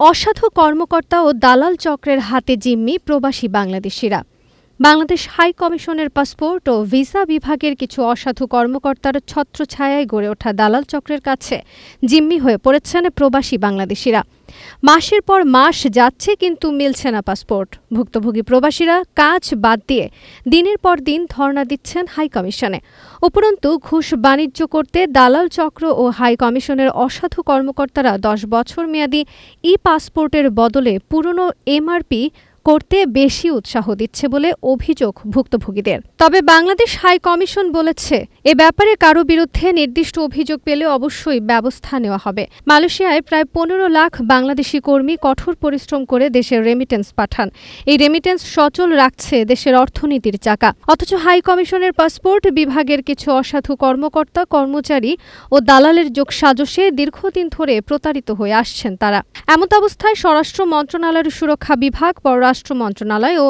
অসাধু কর্মকর্তা ও দালাল চক্রের হাতে জিম্মি প্রবাসী বাংলাদেশিরা। বাংলাদেশ হাই কমিশনের পাসপোর্ট ও ভিসা বিভাগের কিছু অসাধু কর্মকর্তার ছত্রছায়ায় গড়ে ওঠা দালাল চক্রের কাছে জিম্মি হয়ে পড়েছেন প্রবাসী বাংলাদেশিরা। মাসের পর মাস যাচ্ছে কিন্তু মিলছে না পাসপোর্ট। ভুক্তভোগী প্রবাসীরা কাজ বাদ দিয়ে দিনের পর দিন ধর্ণা দিচ্ছেন হাই কমিশনে। উপরন্তু ঘুষ বাণিজ্য করতে দালাল চক্র ও হাই কমিশনের অসাধু কর্মকর্তারা দশ বছর মেয়াদী ই পাসপোর্টের বদলে পুরনো এমআরপি করতে বেশি উৎসাহ দিচ্ছে বলে অভিযোগ ভুক্তভোগীদের। তবে বাংলাদেশ হাই কমিশন বলেছে, এ ব্যাপারে কারও বিরুদ্ধে নির্দিষ্ট অভিযোগ পেলে অবশ্যই ব্যবস্থা নেওয়া হবে। মালয়েশিয়ায় প্রায় পনেরো লাখ বাংলাদেশি কর্মী কঠোর পরিশ্রম করে দেশের রেমিটেন্স পাঠান। এই রেমিটেন্স সচল রাখছে দেশের অর্থনীতির চাকা। অথচ হাই কমিশনের পাসপোর্ট বিভাগের কিছু অসাধু কর্মকর্তা, কর্মচারী ও দালালের যোগ সাজসে দীর্ঘদিন ধরে প্রতারিত হয়ে আসছেন তারা। এমত অবস্থায় স্বরাষ্ট্র মন্ত্রণালয়ের সুরক্ষা বিভাগ, পররাষ্ট্র মন্ত্রণালয় ও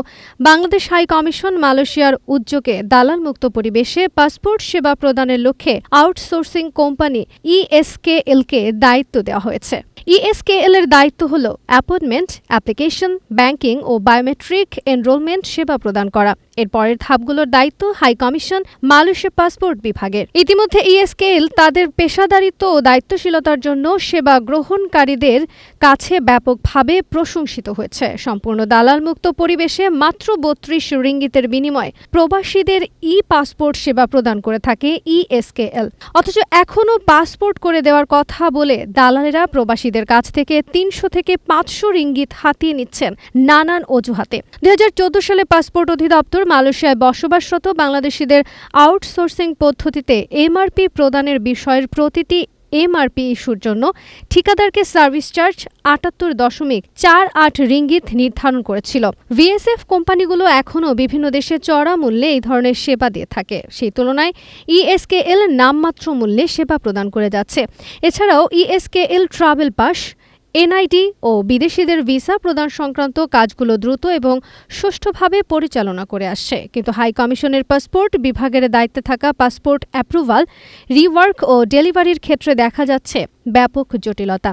বাংলাদেশ হাই কমিশন মালয়েশিয়ার উদ্যোগে দালাল মুক্ত পরিবেশে পাসপোর্ট সেবা প্রদানের লক্ষ্যে আউটসোর্সিং কোম্পানি ইএসকেএলকে দায়িত্ব দেওয়া হয়েছে। ইএসকেএল এর দায়িত্ব হল অ্যাপয়েন্টমেন্ট, অ্যাপ্লিকেশন, ব্যাংকিং ও বায়োমেট্রিক এনরোলমেন্ট সেবা প্রদান করা। এর পরের ধাপগুলোর দায়িত্ব হাই কমিশন মালয়েশিয়া পাসপোর্ট বিভাগের। ইতিমধ্যে ইএসকেএল তাদের পেশাদারিত্ব ও দায়িত্বশীলতার জন্য সেবা গ্রহণকারীদের কাছে ব্যাপকভাবে প্রশংসিত হয়েছে। সম্পূর্ণ দালাল মুক্ত পরিবেশে মাত্র বত্রিশ রিঙ্গিতের বিনিময়ে প্রবাসীদের ই পাসপোর্ট সেবা প্রদান করে থাকে ইএসকেএল। অথচ এখনও পাসপোর্ট করে দেওয়ার কথা বলে দালালেরা প্রবাসীদের কাছ থেকে তিনশো থেকে পাঁচশো রিঙ্গিত হাতিয়ে নিচ্ছেন নানান অজুহাতে। দু হাজার চোদ্দ সালে পাসপোর্ট অধিদপ্তর মালয়েশিয়ায় বসবাসরত বাংলাদেশিদের আউটসোর্সিং পদ্ধতিতে এমআরপি প্রদানের বিষয়ের প্রতিটি এমআরপি ইস্যুর জন্য ঠিকাদারকে সার্ভিস চার্জ আটাত্তর দশমিক চার আট রিঙ্গিত নির্ধারণ করেছিল। ভিএসএফ কোম্পানিগুলো এখনও বিভিন্ন দেশে চড়া মূল্যে এই ধরনের সেবা দিয়ে থাকে। সেই তুলনায় ইএসকেএল নামমাত্র মূল্যে সেবা প্রদান করে যাচ্ছে। এছাড়াও ইএসকেএল ট্রাভেল পাস এনআইডি ও বিদেশিদের ভিসা প্রদান সংক্রান্ত কাজগুলো দ্রুত এবং সুষ্ঠুভাবে পরিচালনা করে আসছে। কিন্তু হাই কমিশনের পাসপোর্ট বিভাগের দায়িত্বে থাকা পাসপোর্ট অ্যাপ্রুভাল, রিওয়ার্ক ও ডেলিভারির ক্ষেত্রে দেখা যাচ্ছে ব্যাপক জটিলতা।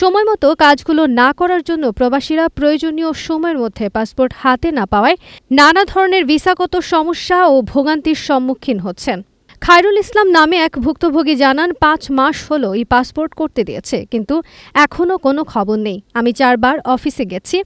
সময়মতো কাজগুলো না করার জন্য প্রবাসীরা প্রয়োজনীয় সময়ের মধ্যে পাসপোর্ট হাতে না পাওয়ায় নানা ধরনের ভিসাগত সমস্যা ও ভোগান্তির সম্মুখীন হচ্ছেন। খায়রুল ইসলাম নামে এক ভুক্তভোগী জানান, পাঁচ মাস হলো এই পাসপোর্ট করতে দিয়েছে, কিন্তু এখনও কোনো খবর নেই। আমি চারবার অফিসে গেছি,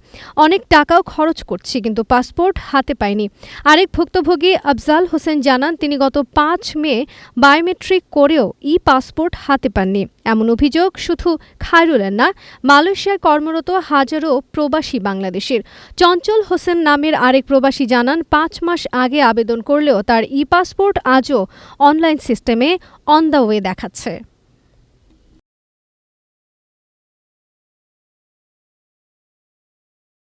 অনেক টাকাও খরচ করছি, কিন্তু পাসপোর্ট হাতে পাইনি। আরেক ভুক্তভোগী আফজাল হোসেন জানান, তিনি গত পাঁচ মে বায়োমেট্রিক করেও ই পাসপোর্ট হাতে পাননি। এমন অভিযোগ শুধু খায়রুলের না, মালয়েশিয়ায় কর্মরত হাজারো প্রবাসী বাংলাদেশের। চঞ্চল হোসেন নামের আরেক প্রবাসী জানান, পাঁচ মাস আগে আবেদন করলেও তার ই পাসপোর্ট আজও অনলাইন সিস্টেমে, অন দ্য ওয়ে দেখাচ্ছে।